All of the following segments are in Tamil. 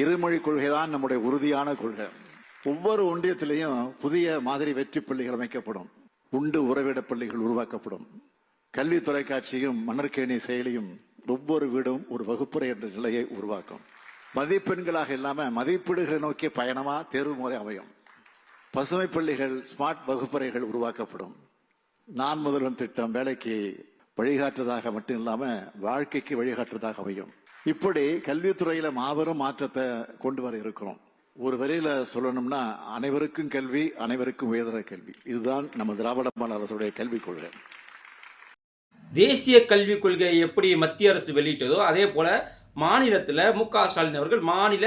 இருமொழி கொள்கை தான் நம்முடைய உறுதியான கொள்கை. ஒவ்வொரு ஒன்றியத்திலையும் புதிய மாதிரி வெற்றி பள்ளிகள் அமைக்கப்படும். உண்டு உறவிட பள்ளிகள் உருவாக்கப்படும். கல்வி தொலைக்காட்சியும் மன்னர்கேணி செயலியும் ஒவ்வொரு வீடும் ஒரு வகுப்பறை என்ற நிலையை உருவாக்கும். மதிப்பெண்களாக இல்லாம மதிப்பீடுகளை நோக்கிய பயணமா தேர்வு முறை அமையும். பசுமை பள்ளிகள் ஸ்மார்ட் வகுப்பறைகள் உருவாக்கப்படும். நான் முதல்வன் திட்டம் வேலைக்கு வழிகாட்டுறதாக மட்டும் இல்லாம வாழ்க்கைக்கு வழிகாட்டுவதாக அமையும். இப்படி கல்வித்துறையில மாபெரும் மாற்றத்தை கொண்டு வர இருக்கிறோம். ஒரு வரியில சொல்லணும்னா அனைவருக்கும் கல்வி அனைவருக்கும் உயர்தர கல்வி. இதுதான் நம்ம திராவிட மாநில அரசுடைய கல்விக் கொள்கை. தேசிய கல்விக் கொள்கையை எப்படி மத்திய அரசு வெளியிட்டதோ அதே போல் மாநிலத்தில் மு க ஸ்டாலின் அவர்கள் மாநில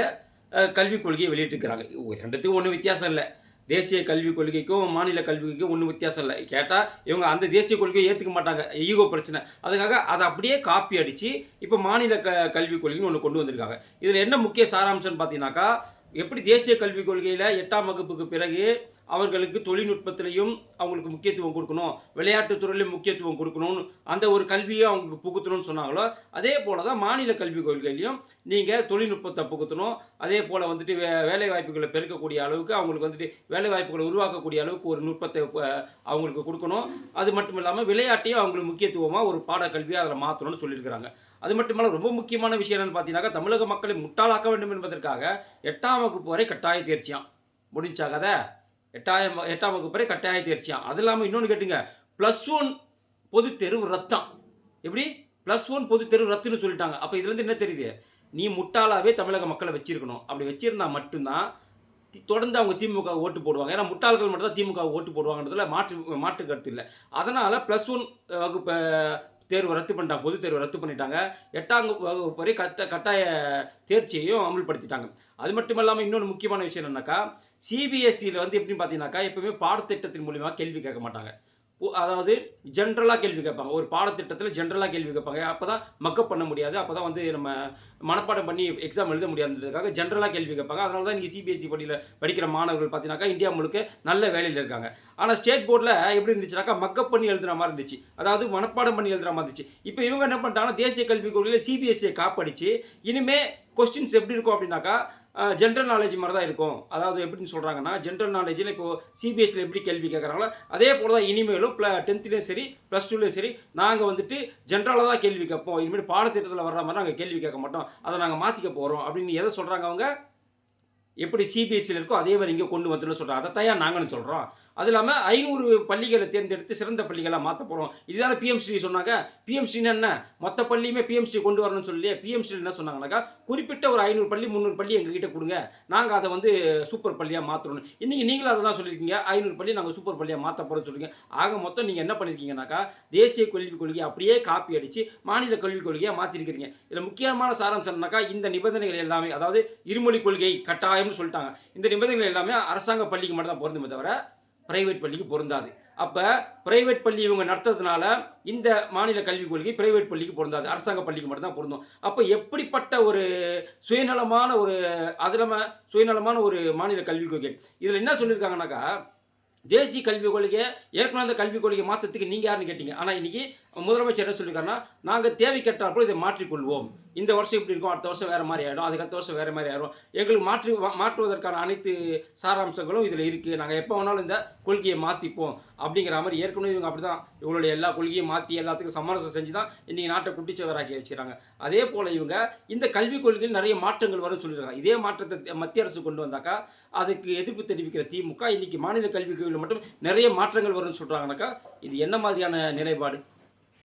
கல்விக் கொள்கையை வெளியிட்டிருக்கிறாங்க. ரெண்டுத்துக்கும் ஒன்றும் வித்தியாசம் இல்லை. தேசிய கல்விக் கொள்கைக்கும் மாநில கல்விக்கும் ஒன்றும் வித்தியாசம் இல்லை. கேட்டால் இவங்க அந்த தேசிய கொள்கையை ஏற்றுக்க மாட்டாங்க. ஈகோ பிரச்சனை. அதுக்காக அதை அப்படியே காப்பி அடித்து இப்போ மாநில க கல்விக் கொள்கைன்னு ஒன்று கொண்டு வந்திருக்காங்க. இதில் என்ன முக்கிய சாராம்சம்னு பார்த்தீங்கன்னாக்கா எப்படி தேசிய கல்விக் கொள்கையில் எட்டாம் வகுப்புக்கு பிறகு அவர்களுக்கு தொழில்நுட்பத்திலையும் அவங்களுக்கு முக்கியத்துவம் கொடுக்கணும் விளையாட்டுத்துறையிலேயும் முக்கியத்துவம் கொடுக்கணும்னு அந்த ஒரு கல்வியை அவங்களுக்கு புகுத்தணும்னு சொன்னாங்களோ அதே போல தான் மாநில கல்விக் கொள்கையிலையும் நீங்கள் தொழில்நுட்பத்தை புகுத்தணும். அதே போல் வந்துட்டு வே வேலை வாய்ப்புகளை பெருக்கக்கூடிய அளவுக்கு அவங்களுக்கு வந்துட்டு வேலை வாய்ப்புகளை உருவாக்கக்கூடிய அளவுக்கு ஒரு நுட்பத்தை அவங்களுக்கு கொடுக்கணும். அது மட்டும் இல்லாமல் விளையாட்டையும் அவங்களுக்கு முக்கியத்துவமாக ஒரு பாடக்கல்வியாக அதில் மாற்றணும்னு சொல்லியிருக்கிறாங்க. அது மட்டுமல்ல ரொம்ப முக்கியமான விஷயம் என்னன்னு பார்த்தீங்கன்னாக்கா தமிழக மக்களை முட்டாளாக்க வேண்டும் என்பதற்காக எட்டாம் எட்டாம் வகுப்பு வரை கட்டாய தேர்ச்சியாம். முடிஞ்சா கதை எட்டாயிரம் எட்டாம் வகுப்பு வரை கட்டாய தேர்ச்சியாம். அது இல்லாமல் இன்னொன்று கேட்டுங்க. ப்ளஸ் ஒன் பொது தெருவு ரத்தம். எப்படி? ப்ளஸ் ஒன் பொது தெருவு ரத்துன்னு சொல்லிட்டாங்க. அப்போ இதுலேருந்து என்ன தெரியுது? நீ முட்டாளாவே தமிழக மக்களை வச்சிருக்கணும். அப்படி வச்சிருந்தா மட்டும்தான் தொடர்ந்து அவங்க திமுக ஓட்டு போடுவாங்க. ஏன்னா முட்டாள்கள் மட்டும் தான் திமுக ஓட்டு போடுவாங்கன்றதுல மாற்று மாற்று கருத்து இல்லை. அதனால் ப்ளஸ் ஒன் வகுப்பு தேர்வு ரத்து பண்ணிட்டாங்க பொது தேர்வு ரத்து பண்ணிட்டாங்க. எட்டாம் வகுப்பு வரை கட்ட கட்டாய தேர்ச்சியையும் அமல்படுத்திட்டாங்க. அது மட்டும் இல்லாமல் இன்னொன்று முக்கியமான விஷயம் என்னன்னாக்கா சிபிஎஸ்சியில் வந்து எப்படின்னு பார்த்தீங்கன்னாக்கா எப்பவுமே பாடத்திட்டத்தின் மூலியமாக கேள்வி கேட்க மாட்டாங்க. அதாவது ஜென்ரலாக கேள்வி கேட்பாங்க. ஒரு பாடத்திட்டத்தில் ஜென்ரலாக கேள்வி கேட்பாங்க. அப்போ தான் மக்கப் பண்ண முடியாது. அப்போ தான் வந்து நம்ம மனப்பாடம் பண்ணி எக்ஸாம் எழுத முடியாதுன்றதுக்காக ஜென்ரலாக கேள்வி கேட்பாங்க. அதனால தான் இன்றைக்கி சிபிஎஸ்சி பள்ளியில் படிக்கிற மாணவர்கள் பார்த்தீங்கன்னாக்கா இந்தியா முழுக்க நல்ல வேலையில் இருக்காங்க. ஆனால் ஸ்டேட் போர்டில் எப்படி இருந்துச்சுனாக்கா மக்கப் பண்ணி எழுதுகிற மாதிரி இருந்துச்சு. அதாவது மனப்பாடம் பண்ணி எழுதுகிற மாதிரி இருந்துச்சு. இப்போ இவங்க என்ன பண்ணிட்டாங்கன்னா தேசிய கல்விக் கொள்கையில் சிபிஎஸ்சியை காப்படிச்சு இனிமேல் கொஸ்டின்ஸ் எப்படி இருக்கும் அப்படின்னாக்கா ஜென்ரல் நாலேஜ் மாதிரி தான் இருக்கும். அதாவது எப்படின்னு சொல்கிறாங்கன்னா ஜென்ரல் நாலேஜில் இப்போ சிபிஎஸ்சியில் எப்படி கேள்வி கேட்குறாங்களோ அதே போல் தான் இனிமேலும் ப்ள டென்த்துலேயும் சரி ப்ளஸ் டூலேயும் சரி நாங்கள் வந்துட்டு ஜென்ரலாக தான் கேள்வி கேட்போம். இனிமேல் பாடத்திட்டத்தில் வர்ற மாதிரி நாங்கள் கேள்வி கேட்க மாட்டோம். அதை நாங்கள் மாற்றிக்க போகிறோம் அப்படின்னு எதை சொல்கிறாங்க அவங்க? எப்படி சிபிஎஸ்சியில் இருக்கோ அதே மாதிரி இங்கே கொண்டு வந்துடும் சொல்கிறாங்க அதை தயார் நாங்களும் சொல்கிறோம் அது இல்லாமல் ஐநூறு பள்ளிகளை தேர்ந்தெடுத்து சிறந்த பள்ளிகளாக மாற்ற போகிறோம் இதுதான் பிஎம்சி சொன்னாங்க. பிஎம்சின்னு என்ன? மொத்த பள்ளியுமே பிஎம்சி கொண்டு வரணும்னு சொல்லி பிஎம்ஸ்ரீ என்ன சொன்னாங்கன்னாக்கா குறிப்பிட்ட ஒரு ஐநூறு பள்ளி முந்நூறு பள்ளி எங்ககிட்ட கொடுங்க. நாங்கள் அதை வந்து சூப்பர் பள்ளியாக மாற்றணும் இன்றைக்கி நீங்களும் அதை தான் சொல்லியிருக்கீங்க. ஐநூறு பள்ளி நாங்கள் சூப்பர் பள்ளியாக மாற்ற போகிறோம்னு சொல்லுங்க ஆக மொத்தம் நீங்கள் என்ன பண்ணியிருக்கீங்கனாக்கா தேசிய கல்விக் கொள்கையை அப்படியே காப்பி அடித்து மாநில கல்விக் கொள்கையை மாற்றிருக்கிறீங்க இதில் முக்கியமான சாரம் இந்த நிபந்தனைகள் எல்லாமே அதாவது இருமொழி கொள்கை கட்டாயம்னு சொல்லிட்டாங்க. இந்த நிபந்தனைகள் எல்லாமே அரசாங்க பள்ளிக்கு மட்டும் தான் பொருந்துமே தவிர பிரைவேட் பள்ளிக்கு பொருந்தாது. அப்போ பிரைவேட் பள்ளி இவங்க நடத்துறதுனால இந்த மாநில கல்விக் கொள்கை பிரைவேட் பள்ளிக்கு பொருந்தாது. அரசாங்க பள்ளிக்கு மட்டும்தான் பொருந்தும். அப்போ எப்படிப்பட்ட ஒரு சுயநலமான ஒரு அதிலம சுயநலமான ஒரு மாநில கல்விக் கொள்கை? இதில் என்ன சொல்லியிருக்காங்கனாக்கா தேசிய கல்விக் கொள்கையை ஏற்கனவே அந்த கல்விக் கொள்கையை மாற்றத்துக்கு நீங்கள் யாருன்னு கேட்டீங்க. ஆனால் இன்றைக்கி முதலமைச்சர் என்ன சொல்லியிருக்காருன்னா நாங்கள் தேவை கேட்டால் இதை மாற்றிக்கொள்வோம். இந்த வருஷம் இப்படி இருக்கும் அடுத்த வருஷம் வேறு மாதிரி ஆகிடும் அதுக்கு அடுத்த வருஷம் வேறு மாதிரி ஆகிடும் எங்களுக்கு மாற்றி மாற்றுவதற்கான அனைத்து சாராம்சங்களும் இதில் இருக்குது நாங்கள் எப்போ வேணாலும் இந்த கொள்கையை மாற்றிப்போம் அப்படிங்கிற மாதிரி ஏற்கனவே இவங்க அப்படி தான் இவங்களுடைய எல்லா கொள்கையும் மாற்றி எல்லாத்துக்கும் சமரசம் செஞ்சு தான் இன்றைக்கி நாட்டை குட்டிச்சவராக்கி வச்சுக்கிறாங்க அதே போல் இவங்க இந்த கல்விக் கொள்கையில் நிறைய மாற்றங்கள் வரும்னு சொல்லியிருக்காங்க. இதே மாற்றத்தை மத்திய அரசு கொண்டு வந்தாக்கா அதுக்கு எதிர்ப்பு தெரிவிக்கிற திமுக இன்றைக்கி மாநில கல்விக் கொள்கையில் மட்டும் நிறைய மாற்றங்கள் வரும்னு சொல்கிறாங்கனாக்கா இது என்ன மாதிரியான நிலைப்பாடு?